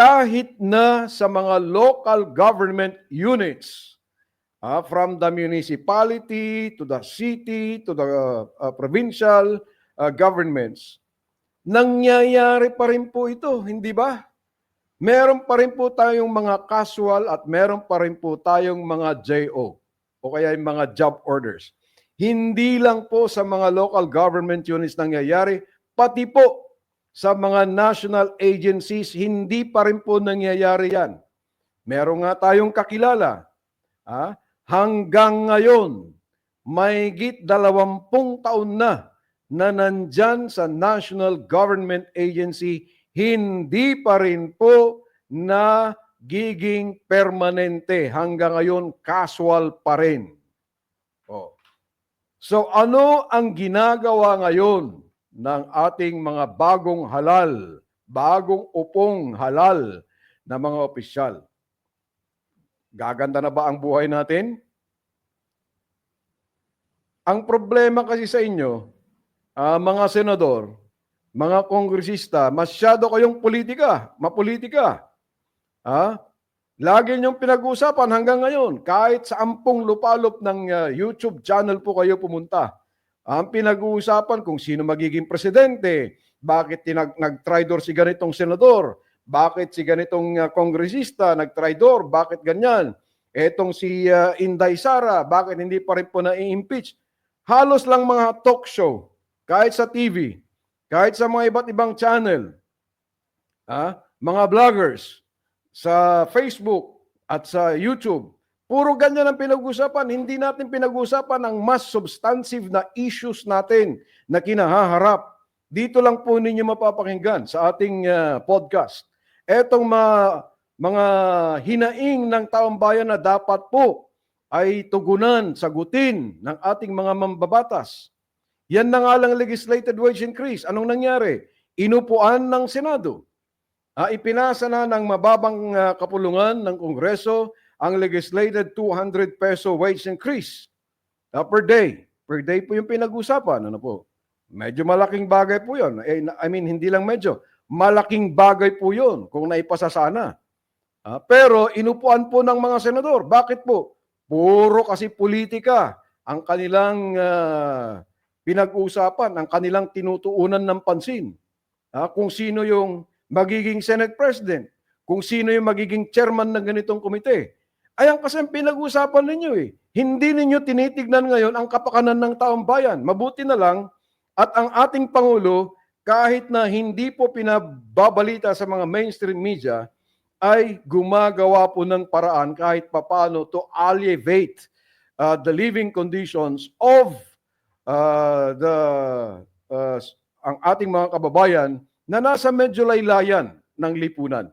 kahit na sa mga local government units, ah, from the municipality to the city to the uh, provincial uh, governments, nangyayari pa rin po ito, hindi ba? Meron pa rin po tayong mga casual at meron pa rin po tayong mga JO o kaya yung mga job orders. Hindi lang po sa mga local government units nangyayari, pati po sa mga national agencies, hindi pa rin po nangyayari yan. Meron nga tayong kakilala. Ah, hanggang ngayon, may git dalawampung taon na na nandyan sa National Government Agency, hindi pa rin po na giging permanente. Hanggang ngayon, casual pa rin. Oh. So ano ang ginagawa ngayon ng ating mga bagong halal, bagong upong halal na mga opisyal? Gaganda na ba ang buhay natin? Ang problema kasi sa inyo, ah, mga senador, mga kongresista, masyado kayong politika, mapolitika. Ha? Lagi niyong pinag-uusapan hanggang ngayon, kahit sa ampong lupalop ng ah, YouTube channel po kayo pumunta. Ang pinag-uusapan kung sino magiging presidente, bakit tinag nag-tridor si ganitong senador, bakit si ganitong ah, kongresista nag-tridor, bakit ganyan. Etong si ah, Inday Sara, bakit hindi pa rin po na-impeach? Halos lang mga talk show, kahit sa TV, kahit sa mga iba't ibang channel, ah, mga vloggers, sa Facebook at sa YouTube, puro ganyan ang pinag-usapan. Hindi natin pinag-usapan ang mas substantive na issues natin na kinahaharap. Dito lang po ninyo mapapakinggan sa ating ah, podcast. Etong mga, mga hinaing ng taong bayan na dapat po ay tugunan, sagutin ng ating mga mambabatas. Yan na nga lang legislated wage increase. Anong nangyari? Inupuan ng Senado. Ah, ipinasa na ng mababang ah, kapulungan ng Kongreso ang legislated 200 peso wage increase ah, per day. Per day po yung pinag-usapan. Ano po? Medyo malaking bagay po yun. Eh, I mean, hindi lang medyo. Malaking bagay po yun kung naipasa sana. Ah, pero inupuan po ng mga senador. Bakit po? Puro kasi politika ang kanilang ah, pinag-uusapan, ang kanilang tinutuunan ng pansin. Ah, kung sino yung magiging Senate President, kung sino yung magiging chairman ng ganitong komite. Ayan kasi ang pinag-uusapan ninyo eh. Hindi ninyo tinitignan ngayon ang kapakanan ng taong bayan. Mabuti na lang at ang ating Pangulo, kahit na hindi po pinababalita sa mga mainstream media, ay gumagawa po ng paraan kahit papano to alleviate uh, the living conditions of uh, the uh, ang ating mga kababayan na nasa medyo laylayan ng lipunan.